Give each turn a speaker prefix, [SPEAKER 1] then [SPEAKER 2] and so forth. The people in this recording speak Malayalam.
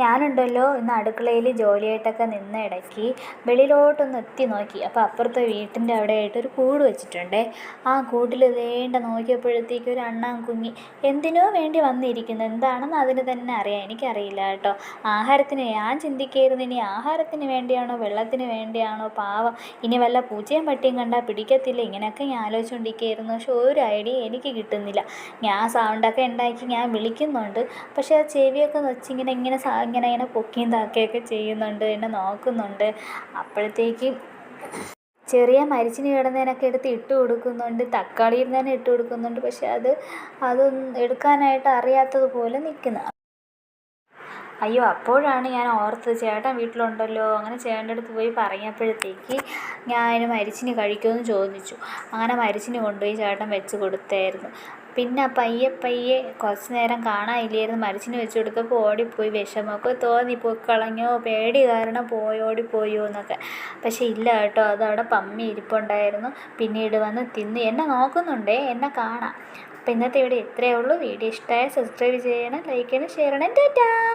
[SPEAKER 1] ഞാനുണ്ടല്ലോ ഇന്ന് അടുക്കളയിൽ ജോലിയായിട്ടൊക്കെ നിന്ന് ഇടയ്ക്ക് വെളിയിലോട്ടൊന്ന് എത്തി നോക്കി. അപ്പോൾ അപ്പുറത്തെ വീട്ടിന്റെ അവിടെ ആയിട്ട് ഒരു കൂട് വെച്ചിട്ടുണ്ട്. ആ കൂട്ടിൽ വേണ്ട നോക്കിയപ്പോഴത്തേക്ക് ഒരു അണ്ണാൻ കുഞ്ഞി എന്തിനോ വേണ്ടി വന്നിരിക്കുന്നു. എന്താണെന്ന് അതിന് തന്നെ അറിയാം. എനിക്കറിയില്ല കേട്ടോ. ആഹാരത്തിന് ഞാൻ ചിന്തിക്കായിരുന്നു. ഇനി ആഹാരത്തിന് വേണ്ടിയാണോ വെള്ളത്തിന് വേണ്ടിയാണോ? പാവം. ഇനി വല്ല പൂച്ചയും പട്ടിയും കണ്ടാൽ പിടിക്കത്തില്ല. ഇങ്ങനെയൊക്കെ ഞാൻ ആലോചിച്ചുകൊണ്ടിരിക്കുകയായിരുന്നു പക്ഷെ ഒരു ഐഡിയ എനിക്ക് കിട്ടുന്നില്ല. ഞാൻ സൗണ്ടൊക്കെ ഉണ്ടാക്കി ഞാൻ വിളിക്കുന്നുണ്ട്. പക്ഷേ ആ ചെവിയൊക്കെ വെച്ചിങ്ങനെ ഇങ്ങനെ ഇങ്ങനെ ഇങ്ങനെ പൊക്കിയും താക്കുകയൊക്കെ ചെയ്യുന്നുണ്ട് എന്നെ നോക്കുന്നുണ്ട്. അപ്പോഴത്തേക്കും ചെറിയ മരിച്ചിന് കിടന്നതിനൊക്കെ എടുത്ത് ഇട്ട് കൊടുക്കുന്നുണ്ട് തക്കാളി തന്നെ ഇട്ട് കൊടുക്കുന്നുണ്ട്. പക്ഷെ അത് അതൊന്നും എടുക്കാനായിട്ട് അറിയാത്തതുപോലെ നിൽക്കുന്നു. അയ്യോ അപ്പോഴാണ് ഞാൻ ഓർത്തത്. ചേട്ടൻ വീട്ടിലുണ്ടല്ലോ അങ്ങനെ ചേട്ടന്റെ അടുത്ത് പോയി പറഞ്ഞപ്പോഴത്തേക്ക് ഞാൻ അതിന് മരിച്ചിന് കഴിക്കുമെന്ന് ചോദിച്ചു. അങ്ങനെ മരിച്ചിന് കൊണ്ടുപോയി ചേട്ടൻ വെച്ച് കൊടുത്തായിരുന്നു. പിന്നെ പയ്യെ പയ്യെ കുറച്ച് നേരം കാണാനില്ലായിരുന്നു. മരിച്ചിന് വെച്ച് കൊടുത്തപ്പോൾ ഓടിപ്പോയി. വിഷമമൊക്കെ തോന്നി. പോയി കളഞ്ഞോ പേടി കാരണം പോയി ഓടിപ്പോയോ എന്നൊക്കെ. പക്ഷേ ഇല്ല കേട്ടോ അതവിടെ പമ്മി ഇരിപ്പുണ്ടായിരുന്നു. പിന്നീട് വന്ന് തിന്ന്. എന്നെ നോക്കുന്നുണ്ടേ എന്നെ കാണാം. അപ്പോൾ ഇന്നത്തെ ഇവിടെ ഇത്രയേ ഉള്ളൂ. വീഡിയോ ഇഷ്ടമായ സബ്സ്ക്രൈബ് ചെയ്യണം ലൈക്ക് ചെയ്യണം ഷെയർ ചെയ്യണം. ടാറ്റാ!